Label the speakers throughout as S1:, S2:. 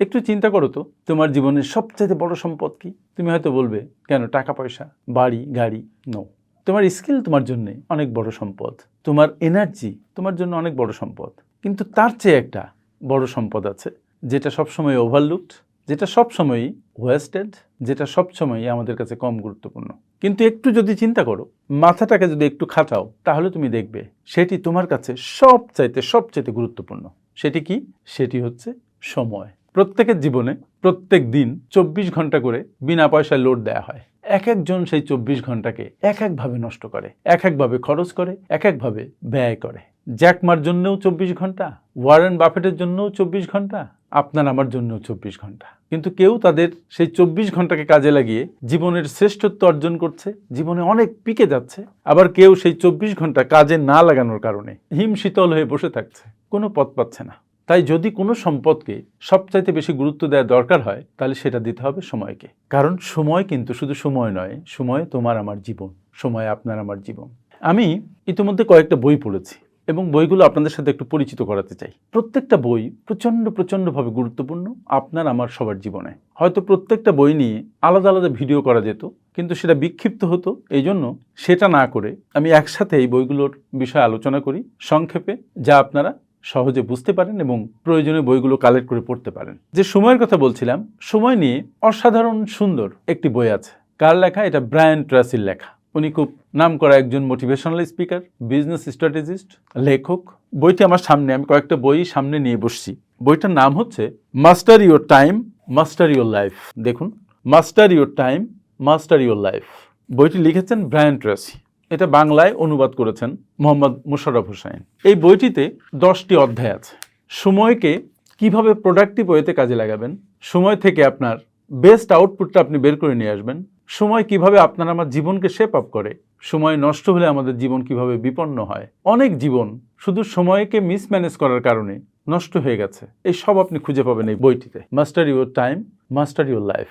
S1: একটু চিন্তা করো তো, তোমার জীবনের সবচেয়ে বড় সম্পদ কি? তুমি হয়তো বলবে, কেন টাকা, পয়সা, বাড়ি, গাড়ি নো তোমার স্কিল তোমার জন্য অনেক বড় সম্পদ। তোমার এনার্জি তোমার জন্য অনেক বড় সম্পদ। কিন্তু তার চেয়ে একটা বড় সম্পদ আছে, যেটা সবসময় ওভারলুকড যেটা সবসময়ই ওয়েস্টেড যেটা সবসময়ই আমাদের কাছে কম গুরুত্বপূর্ণ। কিন্তু একটু যদি চিন্তা করো, মাথাটাকে যদি একটু খাটাও, তাহলে তুমি দেখবে সেটি তোমার কাছে সবচাইতে সবচাইতে গুরুত্বপূর্ণ। সেটি কি? সেটি হচ্ছে সময়। প্রত্যেকের জীবনে প্রত্যেক দিন চব্বিশ ঘণ্টা করে বিনা পয়সায় লোড দেওয়া হয়। এক একজন সেই চব্বিশ ঘন্টাকে এক একভাবে নষ্ট করে, এক একভাবে খরচ করে, এক একভাবে ব্যয় করে। জ্যাকমার জন্যও চব্বিশ ঘণ্টা, ওয়ারেন বাফেটের জন্যও চব্বিশ ঘণ্টা, আপনার আমার জন্যও চব্বিশ ঘণ্টা। কিন্তু কেউ তাদের সেই চব্বিশ ঘন্টাকে কাজে লাগিয়ে জীবনের শ্রেষ্ঠত্ব অর্জন করছে, জীবনে অনেক পিকে যাচ্ছে, আবার কেউ সেই চব্বিশ ঘণ্টা কাজে না লাগানোর কারণে হিম শীতল হয়ে বসে থাকছে, কোনো পথ পাচ্ছে না। তাই যদি কোনো সম্পদকে সবচাইতে বেশি গুরুত্ব দেওয়া দরকার হয়, তাহলে সেটা দিতে হবে সময়কে। কারণ সময় কিন্তু শুধু সময় নয়, সময় তোমার আমার জীবন, সময় আপনার আমার জীবন। আমি ইতিমধ্যে কয়েকটা বই পড়েছি এবং বইগুলো আপনাদের সাথে একটু পরিচিত করাতে চাই। প্রত্যেকটা বই প্রচণ্ড প্রচণ্ডভাবে গুরুত্বপূর্ণ আপনার আমার সবার জীবনে। হয়তো প্রত্যেকটা বই নিয়ে আলাদা আলাদা ভিডিও করা যেত, কিন্তু সেটা বিক্ষিপ্ত হতো এই জন্য সেটা না করে আমি একসাথে এই বইগুলোর বিষয়ে আলোচনা করি, সংক্ষেপে, যা আপনারা সহজে বুঝতে পারেন এবং প্রয়োজনীয় বইগুলো কালেক্ট করে পড়তে পারেন। যে সময়ের কথা বলছিলাম, সময় নিয়ে অসাধারণ সুন্দর একটি বই আছে। কার লেখা? এটা ব্রায়ান ট্রাসির লেখা। উনি খুব নাম করা একজন মোটিভেশনাল স্পিকার বিজনেস স্ট্র্যাটেজিস্ট লেখক। বইটি আমার সামনে, আমি কয়েকটা বই সামনে নিয়ে বসছি। বইটার নাম হচ্ছে master your time, master your life. দেখুন, master your time, master your life. বইটি লিখেছেন ব্রায়ান ট্রাসি। এটা বাংলায় অনুবাদ করেছেন মোহাম্মদ মুশারফ হোসাইন। এই বইটিতে দশটি অধ্যায় আছে। সময়কে কীভাবে প্রোডাক্টিভ ওয়েতে কাজে লাগাবেন? সময় থেকে আপনার বেস্ট আউটপুটটা আপনি বের করে নিয়ে আসবেন। সময় কীভাবে আপনার আমার জীবনকে শেপ আপ করে? সময় নষ্ট হলে আমাদের জীবন কীভাবে বিপন্ন হয়? অনেক জীবন শুধু সময়কে মিসম্যানেজ করার কারণে নষ্ট হয়ে গেছে। এই সব আপনি খুঁজে পাবেন এই বইটিতে। Master your time master your life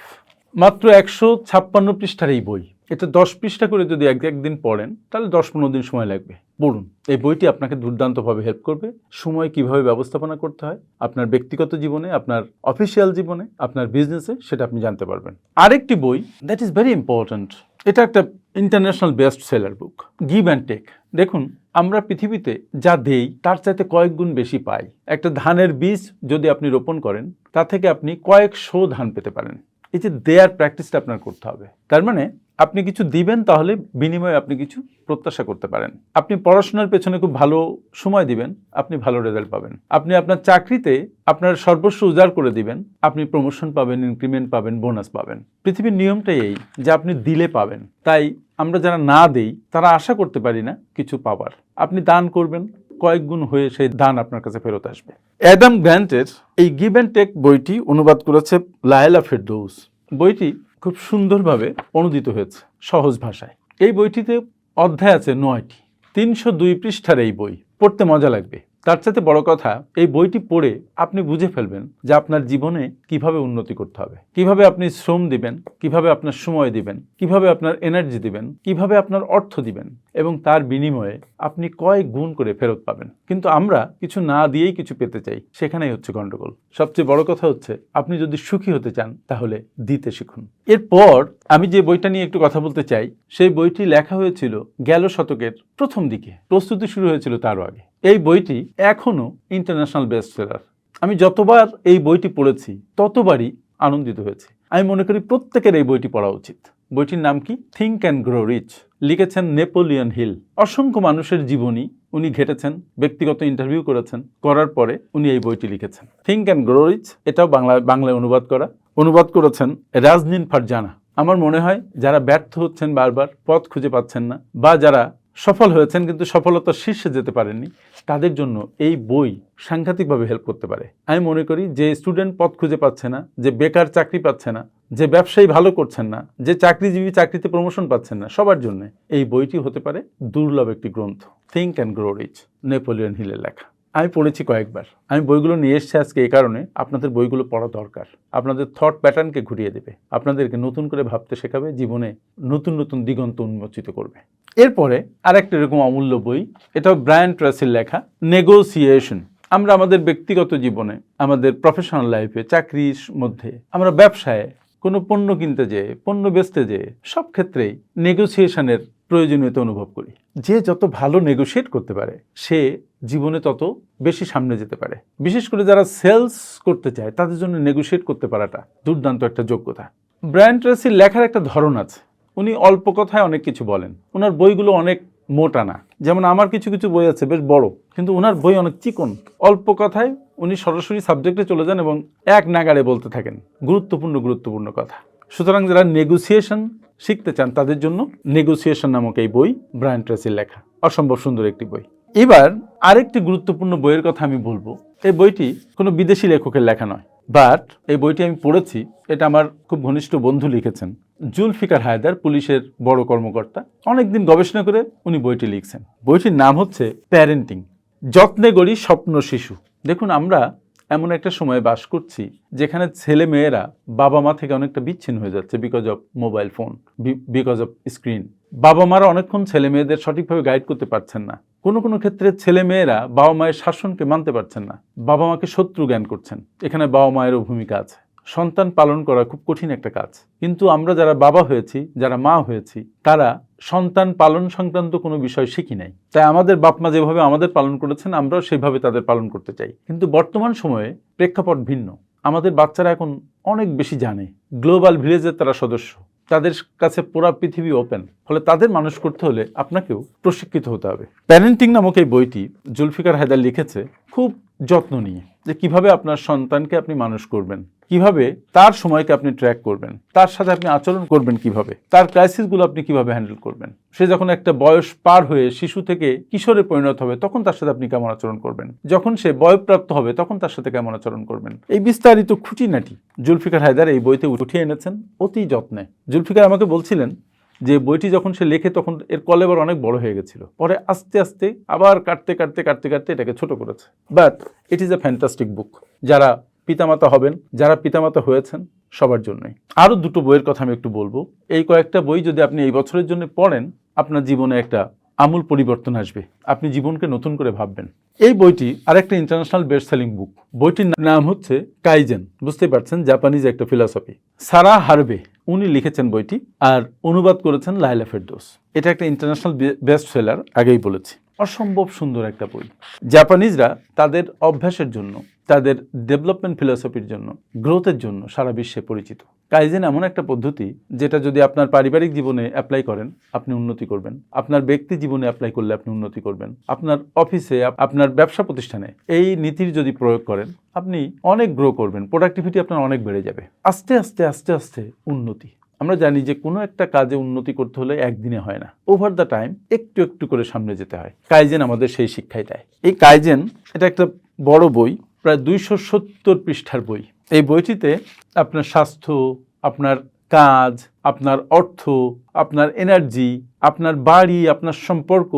S1: মাত্র একশো ছাপ্পান্ন পৃষ্ঠার এই বই। এটা দশ পৃষ্ঠা করে যদি এক একদিন পড়েন, তাহলে দশ পনেরো দিন সময় লাগবে। পড়ুন। এই বইটি আপনাকে দুর্দান্তভাবে হেল্প করবে। সময় কীভাবে ব্যবস্থাপনা করতে হয়, আপনার ব্যক্তিগত জীবনে, আপনার অফিসিয়াল জীবনে, আপনার বিজনেসে সেটা আপনি জানতে পারবেন। আরেকটি বই দ্যাট ইজ ভেরি ইম্পর্ট্যান্ট এটা একটা international best seller book give and take দেখুন, আমরা পৃথিবীতে যা দেই, তার চাইতে কয়েক গুণ বেশি পাই। একটা ধানের বীজ যদি আপনি রোপণ করেন, তা থেকে আপনি কয়েকশো ধান পেতে পারেন। এই যে, দেয়ার প্র্যাকটিসটা আপনার করতে হবে। তার মানে আপনি কিছু দিবেন, তাহলে বিনিময়ে আপনি কিছু প্রত্যাশা করতে পারেন। আপনি পড়াশোনার পেছনে খুব ভালো সময় দিবেন, আপনি ভালো রেজাল্ট পাবেন। আপনি আপনার চাকরিতে আপনার সর্বস্ব উজাড় করে দিবেন, আপনি প্রমোশন পাবেন ইনক্রিমেন্ট পাবেন বোনাস পাবেন। পৃথিবীর নিয়মটাই এই যে আপনি দিলে পাবেন। তাই আমরা যারা না দেই, তারা আশা করতে পারি না কিছু পাবার আপনি দান করবেন, কয়েক গুণ হয়ে সেই দান আপনার কাছে ফেরত আসবে। অ্যাডাম গ্র্যান্টের এই গিভ অ্যান্ড টেক বইটি অনুবাদ করেছে লায়লা ফেরদৌস। বইটি খুব সুন্দরভাবে অনুদিত হয়েছে সহজ ভাষায়। এই বইটিতে অধ্যায় আছে নয়টি। তিনশো দুই পৃষ্ঠার এই বই। পড়তে মজা লাগবে। তার সাথে বড় কথা, এই বইটি পড়ে আপনি বুঝে ফেলবেন যে আপনার জীবনে কীভাবে উন্নতি করতে হবে। কীভাবে আপনি শ্রম দিবেন, কীভাবে আপনার সময় দিবেন, কীভাবে আপনার এনার্জি দিবেন, কীভাবে আপনার অর্থ দিবেন এবং তার বিনিময়ে আপনি কয়েক গুণ করে ফেরত পাবেন। কিন্তু আমরা কিছু না দিয়েই কিছু পেতে চাই, সেখানেই হচ্ছে গণ্ডগোল সবচেয়ে বড় কথা হচ্ছে, আপনি যদি সুখী হতে চান, তাহলে দিতে শিখুন। এরপর আমি যে বইটা নিয়ে একটু কথা বলতে চাই, সেই বইটি লেখা হয়েছিল গেল শতকের প্রথম দিকে। প্রস্তুতি শুরু হয়েছিল তারও আগে। এই বইটি এখনও ইন্টারন্যাশনাল বেস্ট সেলার আমি যতবার এই বইটি পড়েছি, ততবারই আনন্দিত হয়েছি। আমি মনে করি প্রত্যেকের এই বইটি পড়া উচিত। বইটির নাম কি? থিঙ্ক অ্যান্ড গ্রো রিচ লিখেছেন নেপোলিয়ন হিল। অসংখ্য মানুষের জীবনী উনি ঘেটেছেন, ব্যক্তিগত ইন্টারভিউ করেছেন, করার পরে উনি এই বইটি লিখেছেন। থিঙ্ক অ্যান্ড গ্রো রিচ এটাও বাংলা, বাংলায় অনুবাদ করা। অনুবাদ করেছেন রাজনীন ফারজানা। আমার মনে হয় যারা ব্যর্থ হচ্ছেন বারবার, পথ খুঁজে পাচ্ছেন না, বা যারা সফল হয়েছেন কিন্তু সফলতার শীর্ষে যেতে পারেননি তাদের জন্য এই বই সাংঘাতিকভাবে হেল্প করতে পারে। আমি মনে করি যে স্টুডেন্ট পথ খুঁজে পাচ্ছে না, যে বেকার চাকরি পাচ্ছে না, যে ব্যবসায়ী ভালো করছেন না, যে চাকরিজীবী চাকরিতে প্রমোশন পাচ্ছেন না, সবার জন্য এই বইটি হতে পারে দুর্লভ একটি গ্রন্থ think and grow rich Napoleon হিলের লেখা। আমি পড়েছি কয়েকবার। আমি বইগুলো নিয়ে এসেছি আজকে এই কারণে আপনাদের বইগুলো পড়া দরকার। আপনাদের থট প্যাটার্নকে ঘুরিয়ে দেবে। আপনাদেরকে নতুন করে ভাবতে শেখাবে, জীবনে নতুন নতুন দিগন্ত উন্মোচিত করবে। এরপরে আরেকটা এরকম অমূল্য বই এটাও ব্রায়ান ট্রাসির লেখা নেগোসিয়েশন আমরা আমাদের ব্যক্তিগত জীবনে, আমাদের প্রফেশনাল লাইফে চাকরির মধ্যে, আমরা ব্যবসায় কোনো পণ্য কিনতে যেয়ে, পণ্য বেচতে যেয়ে, সব ক্ষেত্রেই নেগোসিয়েশনের প্রয়োজনীয়তা অনুভব করি। যে যত ভালো নেগোশিয়েট করতে পারে, সে জীবনে তত বেশি সামনে যেতে পারে। বিশেষ করে যারা সেলস করতে চায়, তাদের জন্য নেগোশিয়েট করতে পারাটা দুর্দান্ত একটা যোগ্যতা। ব্র্যান্ড ট্রেসির লেখার একটা ধরন আছে উনি অল্প কথায় অনেক কিছু বলেন। ওনার বইগুলো অনেক মোটা না। যেমন আমার কিছু কিছু বই আছে, বেশ বড়। কিন্তু ওনার বই অনেক চিকন। অল্প কথায় উনি সরাসরি সাবজেক্টে চলে যান এবং এক নাগাড়ে বলতে থাকেন। গুরুত্বপূর্ণ গুরুত্বপূর্ণ কথা। সুতরাং যারা নেগোসিয়েশন শিখতে চান, তাদের জন্য নেগোসিয়েশন নামক এই বই ব্রায়ান ট্রেসির লেখা। অসম্ভব সুন্দর একটি বই। এবার আরেকটি গুরুত্বপূর্ণ বইয়ের কথা আমি বলব। এই বইটি কোনো বিদেশি লেখকের লেখা নয়। বাট এই বইটি আমি পড়েছি, এটা আমার খুব ঘনিষ্ঠ বন্ধু লিখেছেন। জুলফিকার হায়দার, পুলিশের বড় কর্মকর্তা, অনেকদিন গবেষণা করে উনি বইটি লিখছেন। বইটির নাম হচ্ছে প্যারেন্টিং যত্নে গড়ি স্বপ্ন শিশু। দেখুন, আমরা এমন একটা সময়ে বাস করছি, যেখানে ছেলে মেয়েরা বাবা মা থেকে অনেকটা বিচ্ছিন্ন হয়ে যাচ্ছে because of mobile phone because of screen বাবা মারা অনেকক্ষণ ছেলে মেয়েদের সঠিকভাবে গাইড করতে পারছেন না। কোনো কোনো ক্ষেত্রে ছেলে মেয়েরা বাবা মায়ের শাসনকে মানতে পারছেন না। বাবা মাকে শত্রু জ্ঞান করছেন। এখানে বাবা মায়েরও ভূমিকা আছে। সন্তান পালন করা খুব কঠিন একটা কাজ। কিন্তু আমরা যারা বাবা হয়েছি, যারা মা হয়েছি, তারা সন্তান পালন সংক্রান্ত কোনো বিষয় শিখি নাই। তাই আমাদের বাপ মা যেভাবে আমাদের পালন করেছেন, আমরাও সেভাবে তাদের পালন করতে চাই। কিন্তু বর্তমান সময়ে প্রেক্ষাপট ভিন্ন। আমাদের বাচ্চারা এখন অনেক বেশি জানে। গ্লোবাল ভিলেজের তারা সদস্য। তাদের কাছে পুরা পৃথিবী ওপেন ফলে তাদের মানুষ করতে হলে আপনাকেও প্রশিক্ষিত হতে হবে। প্যারেন্টিং নামক এই বইটি জুলফিকার হায়দার লিখেছে, খুব যত্ন নিয়ে। যে কীভাবে আপনার সন্তানকে আপনি মানুষ করবেন, কীভাবে তার সময়কে আপনি ট্র্যাক করবেন, তার সাথে আপনি আচরণ করবেন কীভাবে, তার ক্রাইসিসগুলো আপনি কীভাবে হ্যান্ডেল করবেন। সে যখন একটা বয়স পার হয়ে শিশু থেকে কিশোরে পরিণত হবে, তখন তার সাথে আপনি কেমন আচরণ করবেন? যখন সে বয়প্রাপ্ত হবে, তখন তার সাথে কেমন আচরণ করবেন? এই বিস্তারিত খুঁটিনাটি জুলফিকার হায়দার এই বইতে উঠিয়ে এনেছেন অতি যত্নে। জুলফিকার আমাকে বলছিলেন যে বইটি যখন সে লেখে তখন এর কলেবর অনেক বড় হয়ে গেছিল। পরে আস্তে আস্তে আবার কাটতে কাটতে কাটতে কাটতে এটাকে ছোট করেছে। But it is a fantastic book যারা পিতামাতা হবেন, যারা পিতামাতা হয়েছেন, সবার জন্যই। আরও দুটো বইয়ের কথা আমি একটু বলব। এই কয়েকটা বই যদি আপনি এই বছরের জন্য পড়েন, আপনার জীবনে একটা আমূল পরিবর্তন আসবে। আপনি জীবনকে নতুন করে ভাববেন। এই বইটি আরেকটা ইন্টারন্যাশনাল বেস্ট সেলিং বুক বইটির নাম হচ্ছে কাইজেন বুঝতেই পারছেন? জাপানিজ একটা ফিলসফি সারা হারবে। উনি লিখেছেন বইটি আর অনুবাদ করেছেন লাইলা ফেরদোস। এটা একটা ইন্টারন্যাশনাল বেস্ট সেলার আগেই বলেছি। অসম্ভব সুন্দর একটা বই। জাপানিজরা তাদের অভ্যাসের জন্য তাদের ডেভেলপমেন্ট ফিলসফির জন্য গ্রোথের জন্য সারা বিশ্বে পরিচিত। কাইজেন এমন একটা পদ্ধতি যেটা যদি আপনার পারিবারিক জীবনে অ্যাপ্লাই করেন, আপনি উন্নতি করবেন। আপনার ব্যক্তি জীবনে অ্যাপ্লাই করলে আপনি উন্নতি করবেন। আপনার অফিসে আপনার ব্যবসা প্রতিষ্ঠানে এই নীতির যদি প্রয়োগ করেন, আপনি অনেক গ্রো করবেন। প্রোডাক্টিভিটি আপনার অনেক বেড়ে যাবে। আস্তে আস্তে আস্তে আস্তে উন্নতি। আমরা জানি যে কোনো একটা কাজে উন্নতি করতে হলে একদিনে হয় না। ওভার দ্য টাইম একটু একটু করে সামনে যেতে হয়। কাইজেন আমাদের সেই শিক্ষাই দেয়। এই কাইজেন এটা একটা বড় বই। প্রায় দুইশো সত্তর পৃষ্ঠার বই। এই বইটিতে আপনার স্বাস্থ্য, আপনার কাজ, আপনার অর্থ, আপনার এনার্জি আপনার বাড়ি, আপনার সম্পর্ক,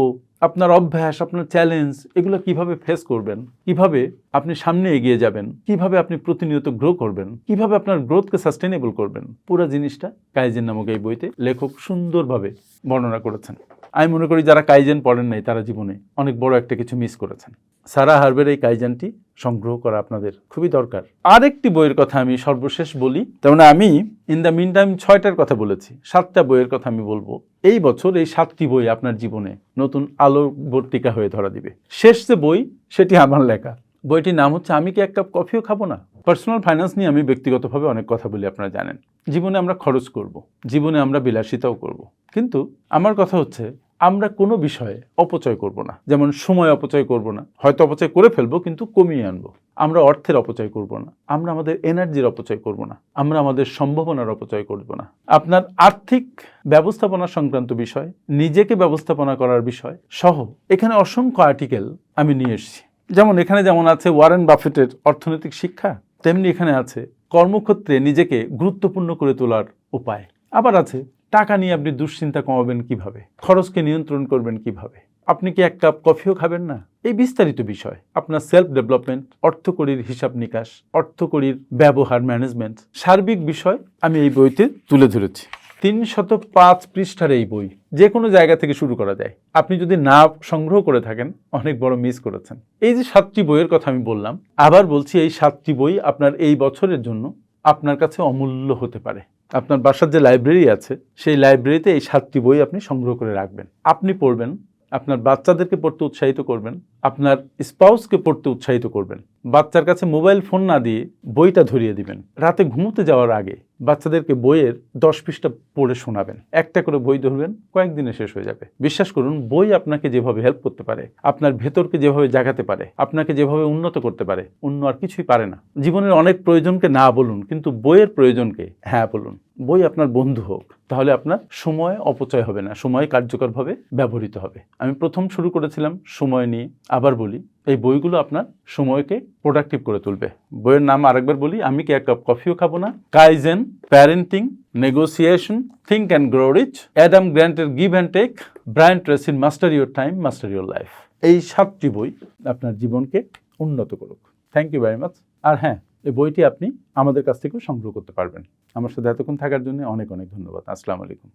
S1: আপনার অভ্যাস, আপনার চ্যালেঞ্জ এগুলো কীভাবে ফেস করবেন? কীভাবে আপনি সামনে এগিয়ে যাবেন? কীভাবে আপনি প্রতিনিয়ত গ্রো করবেন? কীভাবে আপনার গ্রোথকে সাস্টেনেবল করবেন? পুরো জিনিসটা কাইজেন নামক এই বইতে লেখক সুন্দরভাবে বর্ণনা করেছেন। আমি মনে করি যারা কাইজেন পড়েন নাই, তারা জীবনে অনেক বড় একটা কিছু মিস করেছেন। সারা হার্বের এই কাইজেনটি সংগ্রহ করা আপনাদের খুবই দরকার। আরেকটি বইয়ের কথা আমি সর্বশেষ বলি তেমন আমি ইন দ্য মিন টাইম ছয়টার কথা বলেছি, সাতটা বইয়ের কথা আমি বলব। এই বছর এই সাতটি বই আপনার জীবনে নতুন আলোবর্তিকা হয়ে ধরা দিবে। শেষ যে বই, সেটি আমার লেখা। বইটির নাম হচ্ছে, আমি কি এক কাপ কফিও খাব না? পার্সোনাল ফাইন্যান্স নিয়ে আমি ব্যক্তিগতভাবে অনেক কথা বলি, আপনারা জানেন। জীবনে আমরা খরচ করব। জীবনে আমরা বিলাসিতাও করব। কিন্তু আমার কথা হচ্ছে, আমরা কোনো বিষয়ে অপচয় করব না। যেমন সময় অপচয় করব না। হয়তো অপচয় করে ফেলব, কিন্তু কমিয়ে আনব। আমরা অর্থের অপচয় করব না। আমরা আমাদের এনার্জির অপচয় করব না। আমরা আমাদের সম্ভাবনার অপচয় করব না। আপনার আর্থিক ব্যবস্থাপনা সংক্রান্ত বিষয়, নিজেকে ব্যবস্থাপনা করার বিষয় সহ এখানে অসংখ্য আর্টিকেল আমি নিয়ে এসেছি। যেমন এখানে যেমন আছে ওয়ারেন বাফেটের অর্থনৈতিক শিক্ষা তেমনি এখানে আছে কর্মক্ষেত্রে নিজেকে গুরুত্বপূর্ণ করে তোলার উপায়। আবার আছে, টাকা নিয়ে আপনি দুশ্চিন্তা কমাবেন কীভাবে? খরচকে নিয়ন্ত্রণ করবেন কীভাবে? আপনি কি এক কাপ কফিও খাবেন না? এই বিস্তারিত বিষয়, আপনার সেলফ ডেভেলপমেন্ট অর্থকরীর হিসাব নিকাশ অর্থকরীর ব্যবহার ম্যানেজমেন্ট সার্বিক বিষয় আমি এই বইতে তুলে ধরেছি। তিনশত পাঁচ পৃষ্ঠার এই বই যে কোনো জায়গা থেকে শুরু করা যায়। আপনি যদি না সংগ্রহ করে থাকেন, অনেক বড় মিস করেছেন। এই যে সাতটি বইয়ের কথা আমি বললাম, আবার বলছি এই সাতটি বই আপনার এই বছরের জন্য আপনার কাছে অমূল্য হতে পারে। আপনার বাসার যে লাইব্রেরি আছে, সেই লাইব্রেরিতে এই সাতটি বই আপনি সংগ্রহ করে রাখবেন। আপনি পড়বেন, আপনার বাচ্চাদেরকে পড়তে উৎসাহিত করবেন, আপনার স্পাউসকে পড়তে উৎসাহিত করবেন। বাচ্চার কাছে মোবাইল ফোন না দিয়ে বইটা ধরিয়ে দিবেন। রাতে ঘুমোতে যাওয়ার আগে বাচ্চাদেরকে বইয়ের দশ পৃষ্ঠা পড়ে শোনাবেন। একটা করে বই ধরবেন, কয়েকদিনে শেষ হয়ে যাবে। বিশ্বাস করুন, বই আপনাকে যেভাবে হেল্প করতে পারে, আপনার ভেতরকে যেভাবে জাগাতে পারে, আপনাকে যেভাবে উন্নত করতে পারে, অন্য আর কিছুই পারে না। জীবনের অনেক প্রয়োজনকে না বলুন, কিন্তু বইয়ের প্রয়োজনকে হ্যাঁ বলুন। বই আপনার বন্ধু হোক, তাহলে আপনার সময় অপচয় হবে না, সময় কার্যকরভাবে ব্যবহৃত হবে। আমি প্রথম শুরু করেছিলাম সময় নিয়ে, আবার বলি, এই বইগুলো আপনার সময়কে প্রোডাক্টিভ করে তুলবে। বইয়ের নাম আরেকবার বলি, আমি কি এক কাপ কফিও খাব না? Kaizen parenting negotiation think and grow rich Adam গ্র্যান্টের give and take Brian ট্রেসিন master your time master your life এই সাতটি বই আপনার জীবনকে উন্নত করুক। থ্যাংক ইউ ভেরি মাচ আর হ্যাঁ এই বইটি আপনি আমাদের কাছ থেকেও সংগ্রহ করতে পারবেন। আমার সাথে এতক্ষণ থাকার জন্য অনেক অনেক ধন্যবাদ। আসসালামু আলাইকুম।